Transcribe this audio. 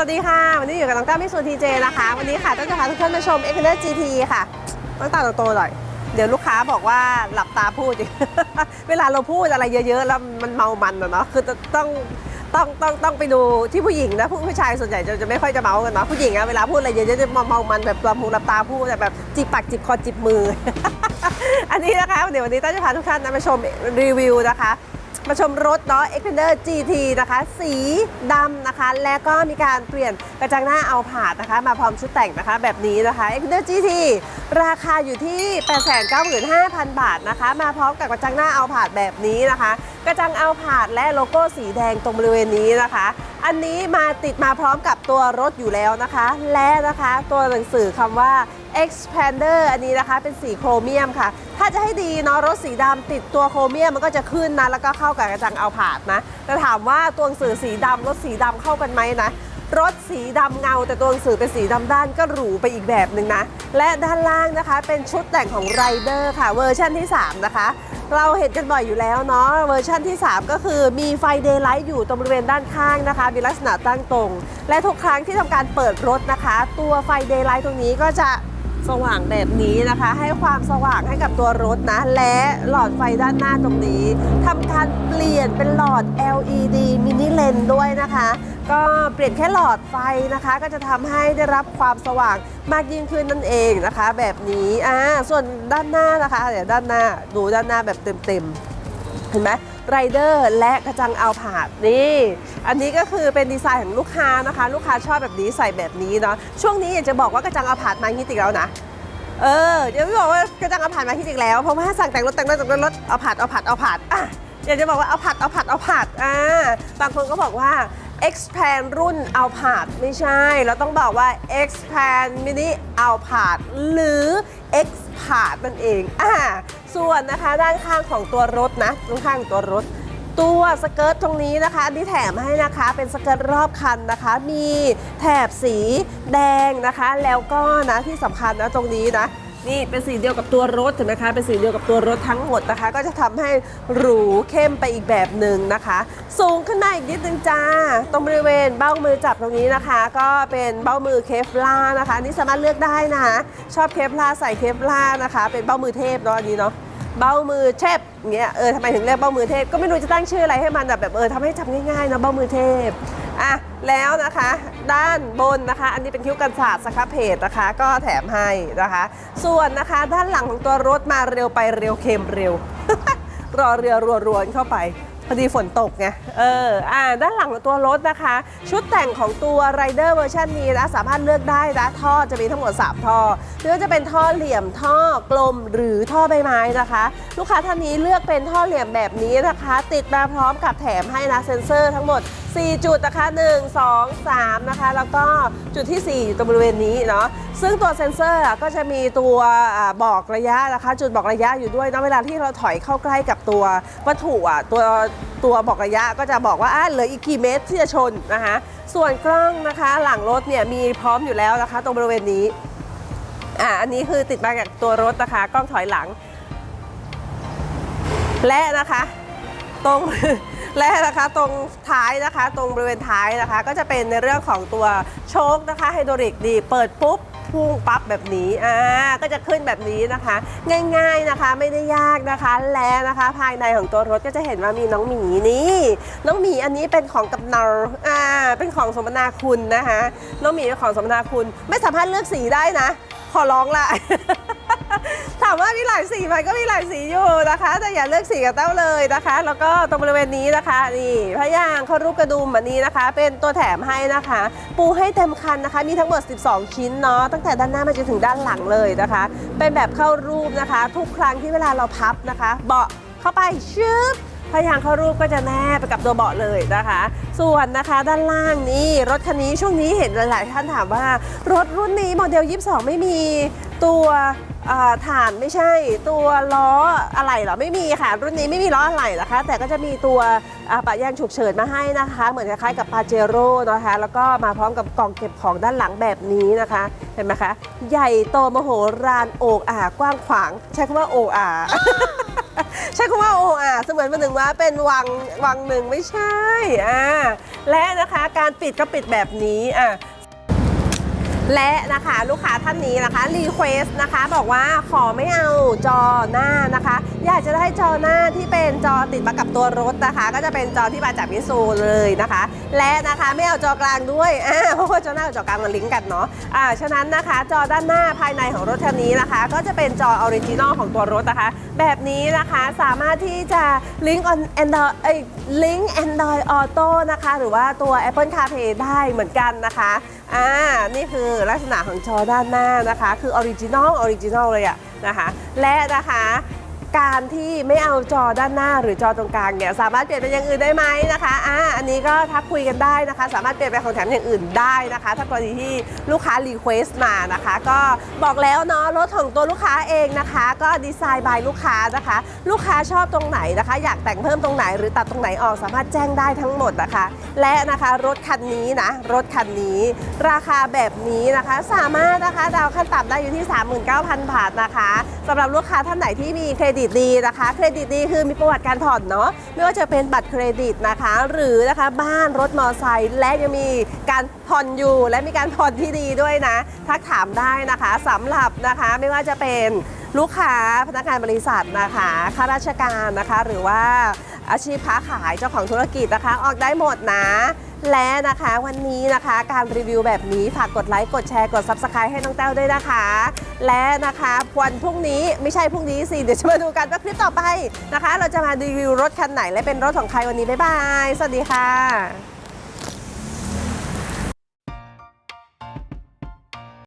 วัสดีค่ะ วันนี้อยู่กับน้องก้าวมิสูทีเจนะคะ วันนี้ค่ะต้องจะพาทุกท่านมาชม e x p e r GT ค่ะต้องตาโตๆหน่อย เดี๋ยวลูกค้าบอกว่าหลับตาพูดอีกเวลาเราพูดอะไรเยอะๆ แล้วมันเมามันเนาะคือต้องต้องต้องต้องไปดูที่ผู้หญิงนะผู้ผู้ชายส่วนใหญ่จะจะไม่ค่อยจะเมากันเนาะผู้หญิงอะเวลาพูดอะไรเยอะๆจะเมาเมามันแบบหลับหูหลับตาพูดแต่แบบจิบปากจิบคอจิบมือ อันนี้นะคะเดี๋ยววันนี้ต้าจะพาทุกท่านนะมาชมรีวิวนะคะ มาชมรถเนาะ Xpander GT นะคะ สีดำนะคะ และก็มีการเปลี่ยนกระจังหน้าเอาผาดนะคะ มาพร้อมชุดแต่งนะคะ แบบนี้นะคะ Xpander GT ราคาอยู่ที่ 895,000 บาทนะคะ มาพร้อมกับกระจังหน้าเอาผาดแบบนี้นะคะ กระจังเอาผาดและโลโก้สีแดงตรงบริเวณนี้นะคะ อันนี้มาติดมาพร้อมกับตัวรถอยู่แล้วนะคะ และนะคะตัวหนังสือคำว่า Expander อันนี้นะคะเป็นสีโครเมียมค่ะ ถ้าจะให้ดีเนาะรถสีดำติดตัวโครเมียมมันก็จะขึ้นนะ แล้วก็เข้ากับกระจังเอาผาดนะ แต่ถามว่าตัวหนังสือสีดำรถสีดำเข้ากันไหมนะรถสีดำเงา แต่ตัวหนังสือเป็นสีดำด้านก็หรูไปอีกแบบหนึ่งนะ และด้านล่างนะคะเป็นชุดแต่งของไรเดอร์ค่ะเวอร์ชันที่ 3 นะคะ เราเห็นกันบ่อยอยู่แล้วเนาะเวอร์ชันที่ 3 ก็คือมีไฟเดย์ไลท์อยู่ตรงบริเวณด้านข้างนะคะ มีลักษณะตั้งตรง และทุกครั้งที่ทำการเปิดรถนะคะ ตัวไฟเดย์ไลท์ตรงนี้ก็จะ สว่างแบบนี้นะคะ ให้ความสว่างให้กับตัวรถนะ และหลอดไฟด้านหน้าตรงนี้ทำการเปลี่ยนเป็นหลอด LED มินิเลนด้วยนะคะ ก็เปลี่ยนแค่หลอดไฟนะคะ ก็จะทำให้ได้รับความสว่างมากยิ่งขึ้นนั่นเองนะคะ แบบนี้อ่าส่วนด้านหน้านะคะ เดี๋ยวด้านหน้าดูด้านหน้าแบบเต็มๆเห็นไหม ไรเดอร์และกระจังเอาผาดนี่ อันนี้ก็คือเป็นดีไซน์ของลูกค้านะคะ ลูกค้าชอบแบบนี้ใส่แบบนี้เนาะช่วงนี้อยากจะบอกว่ากระจังเอาผาดมาฮิตอีกแล้วนะเออเดี๋ยวพี่บอกว่ากระจังเอาผาดมาฮิตอีกแล้วเพราะว่าสั่งแต่งรถแต่งรถแต่งรถเอาผาดเอาผาดเอาผาดอะอยากจะบอกว่าเอาผาดเอาผาดเอาผาดอ่าบางคนก็บอกว่า expand รุ่นเอาผาดไม่ใช่ เราต้องบอกว่า expand mini เอาผาดหรือ x ผาดนั่นเองอ่า ส่วนนะคะด้านข้างของตัวรถนะด้านข้างของตัวรถ ตัวสเกิร์ตตรงนี้นะคะอันที่แถมให้นะคะเป็นสเกิร์ตรอบคันนะคะ มีแถบสีแดงนะคะ แล้วก็นะที่สำคัญนะตรงนี้นะ นี่เป็นสีเดียวกับตัวรถเห็นไหมคะ เป็นสีเดียวกับตัวรถทั้งหมดนะคะ ก็จะทำให้หรูเข้มไปอีกแบบหนึ่งนะคะ สูงขึ้นมาอีกนิดนึงจ้า ตรงบริเวณเบ้ามือจับตรงนี้นะคะ ก็เป็นเบ้ามือเคฟลานะคะนี่สามารถเลือกได้นะคะชอบเคฟลาใส่เคฟลานะคะ เป็นเบ้ามือเทพเนาะอันนี้เนาะเบ้ามือเทพเงี้ยเออทำไมถึงเรียกเบ้ามือเทพก็ไม่รู้จะตั้งชื่ออะไรให้มันแบบแบบเออทำให้จำง่ายๆนะเบ้ามือเทพอะ แล้วนะคะด้านบนนะคะ อันนี้เป็นคิ้วกันศาสตร์สครับเพจนะคะ ก็แถมให้นะคะ ส่วนนะคะด้านหลังของตัวรถมาเร็วไปเร็วเค็มเร็ว รอเรือรัวๆเข้าไป พอดีฝนตกไง เออ อ่า ด้านหลังของตัวรถนะคะ ชุดแต่งของตัวไรเดอร์เวอร์ชันนี้นะสามารถเลือกได้นะท่อจะมีทั้งหมด 3 ท่อหรือว่าจะเป็นท่อเหลี่ยมท่อกลมหรือท่อใบไม้นะคะ ลูกค้าท่านนี้เลือกเป็นท่อเหลี่ยมแบบนี้นะคะ ติดมาพร้อมกับแถมให้นะเซ็นเซอร์ทั้งหมด 4 จุดนะคะ 1 2 3 นะคะ แล้วก็จุดที่ 4 อยู่ตรงบริเวณนี้เนาะซึ่งตัวเซ็นเซอร์ก็จะมีตัวอบอกระยะนะคะจุดบอกระยะอยู่ด้วยนะเวลาที่เราถอยเข้าใกล้กับตัววัตถุอะตัวตัวบอกระยะก็จะบอกว่าเหลืออีกกี่เมตรที่จะชนนะคะส่วนกล้องนะคะหลังรถเนี่ยมีพร้อมอยู่แล้วนะคะ ตรงบริเวณนี้อ่าอันนี้คือติดมากับตัวรถนะคะกล้องถอยหลัง และนะคะตรงและนะคะตรงท้ายนะคะ ตรงบริเวณท้ายนะคะ ก็จะเป็นในเรื่องของตัวโชคนะคะไฮดรอลิกดี เปิดปุ๊บ พุ่งปั๊บแบบนี้อ่าก็จะขึ้นแบบนี้นะคะ ง่ายๆนะคะไม่ได้ยากนะคะและนะคะ ภายในของตัวรถก็จะเห็นว่ามีน้องหมีนี่ น้องหมีอันนี้เป็นของกับนาอ่าเป็นของสมนาคุณนะคะ น้องหมีเป็นของสมนาคุณ ไม่สามารถเลือกสีได้นะ ขอร้องละามว่ามีหลายสีไหมก็มีหลายสีอยู่นะคะ แต่อย่าเลือกสีกับเต้าเลยนะคะ แล้วก็ตรงบริเวณนี้นะคะนี่พะยางเขารูปกระดุมแบบนี้นะคะ เป็นตัวแถมให้นะคะ ปูให้เต็มคันนะคะ มีทั้งหมด 12 ชิ้นเนาะตั้งแต่ด้านหน้ามาจนถึงด้านหลังเลยนะคะ เป็นแบบเข้ารูปนะคะ ทุกครั้งที่เวลาเราพับนะคะ เบาะเข้าไปชึบพยางเข้ารูปก็จะแนบไปกับตัวเบาะเลยนะคะ ส่วนนะคะด้านล่างนี่รถคันนี้ช่วงนี้เห็นหลาย ๆ ท่านถามว่า รถรุ่นนี้โมเดล 22 ไม่มี ตัวฐานไม่ใช่ตัวล้ออะไรหรอไม่มีค่ะ รุ่นนี้ไม่มีล้ออะไรนะคะ แต่ก็จะมีตัวปะยางฉุกเฉินมาให้นะคะ เหมือนคล้ายๆกับปาเจโร่นะคะแล้วก็มาพร้อมกับกล่องเก็บของด้านหลังแบบนี้นะคะเห็นไหมคะ ใหญ่โตมโหฬารโอกอ่ากว้างขวาง ใช้คำว่าโอกอ่าใช้คำว่าโออะเสมือนประหนึ่งว่าเป็นวังวังหนึ่งไม่ใช่อ่าและนะคะการปิดก็ปิดแบบนี้อะ และนะคะลูกค้าท่านนี้นะคะรีเควสนะคะบอกว่าขอไม่เอาจอหน้านะคะ อยากจะได้จอหน้าที่เป็นจอติดมากับตัวรถนะคะ ก็จะเป็นจอที่มาจากมิซูเลยนะคะ และนะคะไม่เอาจอกลางด้วยอ่าเพราะว่าจอหน้ากับจอกลางมันลิงก์กันเนาะ อ่าฉะนั้นนะคะ จอด้านหน้าภายในของรถคันนี้นะคะ ก็จะเป็นจอออริจินอลของตัวรถนะคะ แบบนี้นะคะสามารถที่จะลิงก์ on Android เอ้ยลิงก์ Android Auto นะคะ หรือว่าตัว Apple CarPlay ได้เหมือนกันนะคะอ่านี่คือลักษณะของจอด้านหน้านะคะ คือออริจินอลออริจินอลเลยอะนะคะ และนะคะ การที่ไม่เอาจอด้านหน้าหรือจอตรงกลางเนี่ยสามารถเปลี่ยนเป็นอย่างอื่นได้ไหมนะคะอ่าอันนี้ก็ทักคุยกันได้นะคะ สามารถเปลี่ยนเป็นของแถมอย่างอื่นได้นะคะ ถ้ากรณีที่ลูกค้ารีเควสต์มานะคะ ก็บอกแล้วเนาะรถของตัวลูกค้าเองนะคะ ก็ดีไซน์บายลูกค้านะคะ ลูกค้าชอบตรงไหนนะคะ อยากแต่งเพิ่มตรงไหนหรือตัดตรงไหนออกสามารถแจ้งได้ทั้งหมดนะคะ และนะคะรถคันนี้นะรถคันนี้ ราคาแบบนี้นะคะ สามารถนะคะดาวน์ขั้นต่ำได้อยู่ที่ 39,000 บาทนะคะสำหรับลูกค้าท่านไหนที่มีเครดิตดีนะคะ เครดิตดีคือมีประวัติการผ่อนเนาะไม่ว่าจะเป็นบัตรเครดิตนะคะ หรือนะคะบ้านรถมอเตอร์ไซค์และยังมีการผ่อนอยู่ และมีการผ่อนที่ดีด้วยนะทักถามได้นะคะสำหรับนะคะไม่ว่าจะเป็นลูกค้าพนักงานบริษัทนะคะข้าราชการนะคะ หรือว่า อาชีพค้าขายเจ้าของธุรกิจนะคะ ออกได้หมดนะ และนะคะวันนี้นะคะการรีวิวแบบนี้ฝากกดไลค์กดแชร์กด Subscribe ให้น้องแต้วด้วยนะคะ และนะคะวันพรุ่งนี้ไม่ใช่พรุ่งนี้สิเดี๋ยวจะมาดูกันว่าคลิปต่อไปนะคะ เราจะมารีวิวรถคันไหนและเป็นรถของใครวันนี้บ๊ายบาย สวัสดีค่ะ